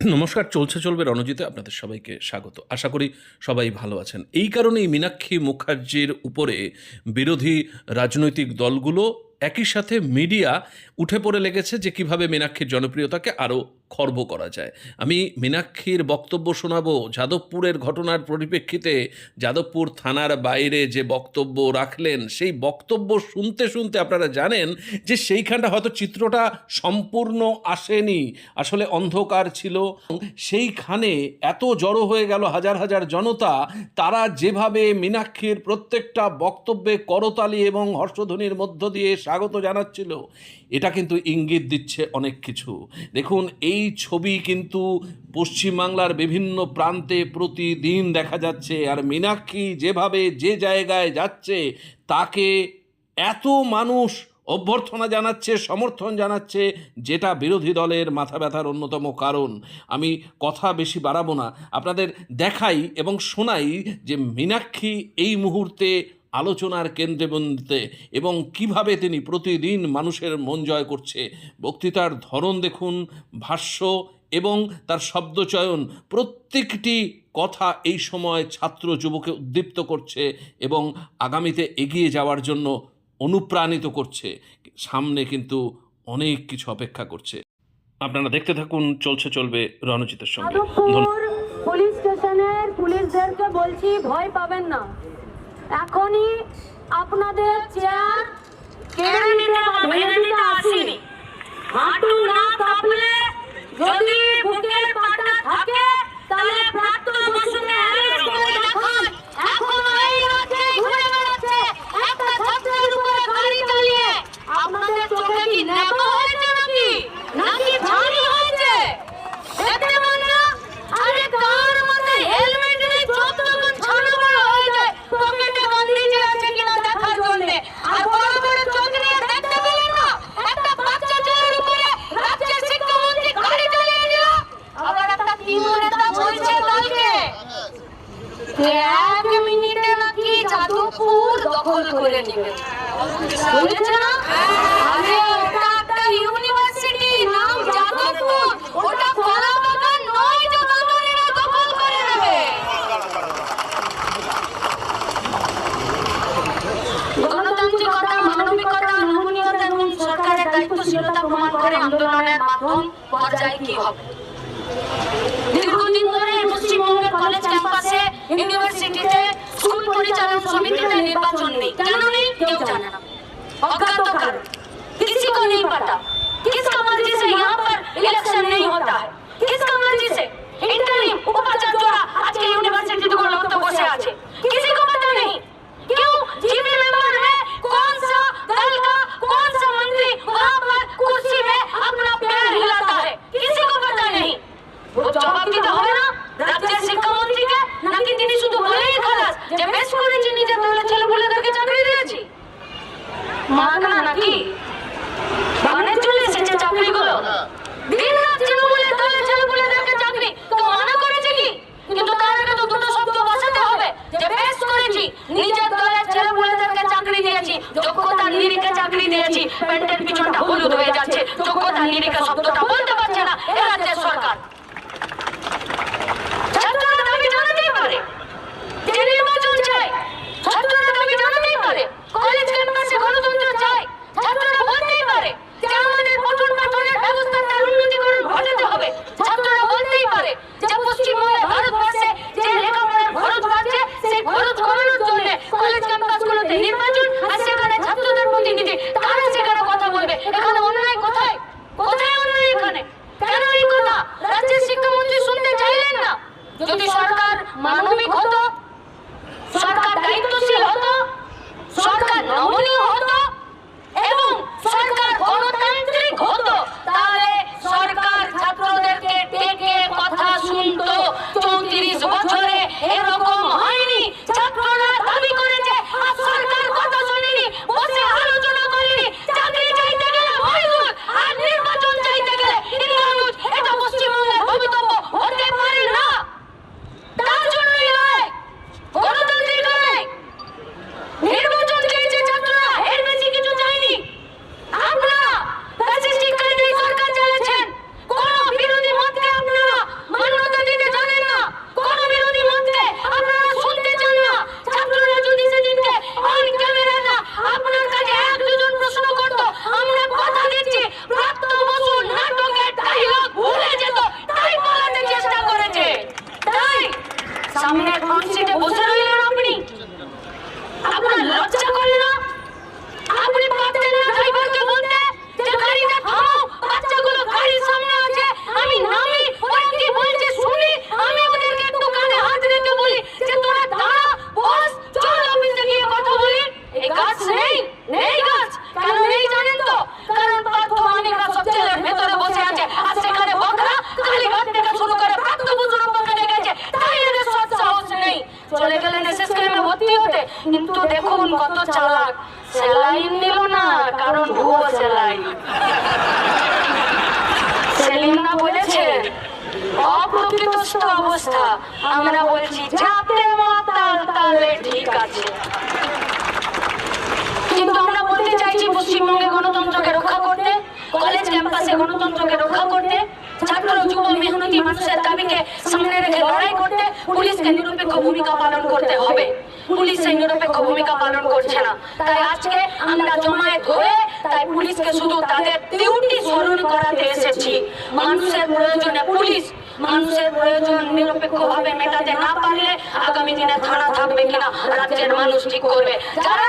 নমস্কার, চলছে, চলবে রণজিতে আপনাদের সবাইকে স্বাগত। আশা করি সবাই ভালো আছেন। এই কারণেই মীনাক্ষী মুখার্জির উপরে বিরোধী রাজনৈতিক দলগুলো একই সাথে মিডিয়া উঠে পড়ে লেগেছে যে কীভাবে মীনাক্ষীর জনপ্রিয়তাকে আরও খর্ব করা যায়। আমি মীনাক্ষীর বক্তব্য শোনাবো যাদবপুরের ঘটনার পরিপ্রেক্ষিতে। যাদবপুর থানার বাইরে যে বক্তব্য রাখলেন, সেই বক্তব্য শুনতে শুনতে আপনারা জানেন যে সেইখানটা হয়তো চিত্রটা সম্পূর্ণ আসেনি। আসলে অন্ধকার ছিল। সেইখানে এত জড়ো হয়ে গেল হাজার হাজার জনতা, তারা যেভাবে মীনাক্ষীর প্রত্যেকটা বক্তব্যে করতালি এবং হর্ষধ্বনির মধ্য দিয়ে স্বাগত জানাচ্ছিল, এটা কিন্তু ইঙ্গিত দিচ্ছে অনেক কিছু। দেখুন, এই ছবি কিন্তু পশ্চিমবাংলার বিভিন্ন প্রান্তে প্রতিদিন দেখা যাচ্ছে। আর মীনাক্ষী যেভাবে যে জায়গায় যাচ্ছে, তাকে এত মানুষ অভ্যর্থনা জানাচ্ছে, সমর্থন জানাচ্ছে, যেটা বিরোধী দলের মাথা ব্যথার অন্যতম কারণ। আমি কথা বেশি বাড়াবো না। আপনাদের দেখাই এবং শোনাই যে মীনাক্ষী এই মুহূর্তে আলোচনার কেন্দ্রবিন্দুতে এবং কীভাবে তিনি প্রতিদিন মানুষের মন জয় করছে। বক্তৃতার ধরন দেখুন, ভাষ্য এবং তার শব্দচয়ন। প্রত্যেকটি কথা এই সময় ছাত্র যুবকে উদ্দীপ্ত করছে এবং আগামীতে এগিয়ে যাওয়ার জন্য অনুপ্রাণিত করছে। সামনে কিন্তু অনেক কিছু অপেক্ষা করছে। আপনারা দেখতে থাকুন, চলছে, চলবে রণজিতের সঙ্গে। পুলিশ স্টেশনের পুলিশদেরকে বলছি, ভয় পাবেন না। এখনই আপনাদের চেয়ার কেড়ে নিতে বা ভেঙে দিতে আসিনি। হাঁটু না কাঁপলে যদি বুকের পাটা থাকে তাহলে প্রাপ্ত বসুকে অ্যারেস্ট করে দেখান এখন এই রাজ্যে ঘুরে বেড়াচ্ছে একটা ছাত্রের উপরে গাড়ি চালিয়ে আপনাদের চোখে কি নেবা হয়েছে নাকি নাকি ভারী হয়েছে দেখতে পান না আরে কার মাথায় হেলমেট নেই যতক্ষণ ছানা বড় হয়ে যায় পকেটে গান্ধীজি আছে কিনা দেখার জন্য আর বড় বড় চোখ নিয়ে দেখতে পেলেন না একটা বাচ্চা ছেলের উপরে রাজ্যের শিক্ষামন্ত্রী গাড়ি চালিয়ে দিল আবার একটা তৃণমূল নেতা বলছে কালকে যে এক মিনিটে নাকি যাদবপুর দখল করে নেবে? গণতান্ত্রিকতা, মানবিকতা, নমনীয়তা এবং সরকারের দায়িত্বশীলতা করে আন্দোলনের মাধ্যম পর্যায়ে কি হবে? দীর্ঘদিন ধরে কলেজ ক্যাম্পাসে ইউনিভার্সিটিতে স্কুল পরিচালন সমিতিতে নির্বাচন নেই। কেন নেই? কেউ জানে না। অজ্ঞাত কারণ। किसी को नहीं पता किसका मर्जी से यहाँ पर इलेक्शन नहीं होता है किसका मर्जी से इंटरिम উপাচার্যরা আজকে ইউনিভার্সিটিতে গুলো তো বসে আছে। লিরিকা চাকরি দিয়েছি। প্যান্টের পিছনটা হলুদ হয়ে যাচ্ছে। যোগ্যতা লিরিকা শব্দটা বলতে পারছে না। এ রাজ্যের সরকার। স্যালাইন নিল না, কারণ ভুয়ো স্যালাইন সেলিনা বলেছে, অপ্রকৃতস্থ অবস্থা। আমরা বলছি যাতে মাতাল তাহলে ঠিক আছে। কিন্তু আমরা বলতে চাইছি, পশ্চিমবঙ্গে গণতন্ত্রকে রক্ষা করতে, কলেজ ক্যাম্পাসে গণতন্ত্রকে রক্ষা করতে, ছাত্র যুব মেহনতি মানুষের দাবিকে সামনে রেখে লড়াই করতে পুলিশকে নিরপেক্ষ ভূমিকা পালন করতে হবে। পুলিশ নিরপেক্ষ ভূমিকা পালন করছে না। তাই আজকে আমরা জমায়েত হয়ে তাই পুলিশকে শুধু তাদের ডিউটি স্মরণ করাতে এসেছি। মানুষের প্রয়োজনে পুলিশ, মানুষের প্রয়োজন নিরপেক্ষভাবে মেটাতে না পারলে আগামী দিনে থানা থাকবে কিনা, রাজ্যের মানুষ ঠিক করবে। যারা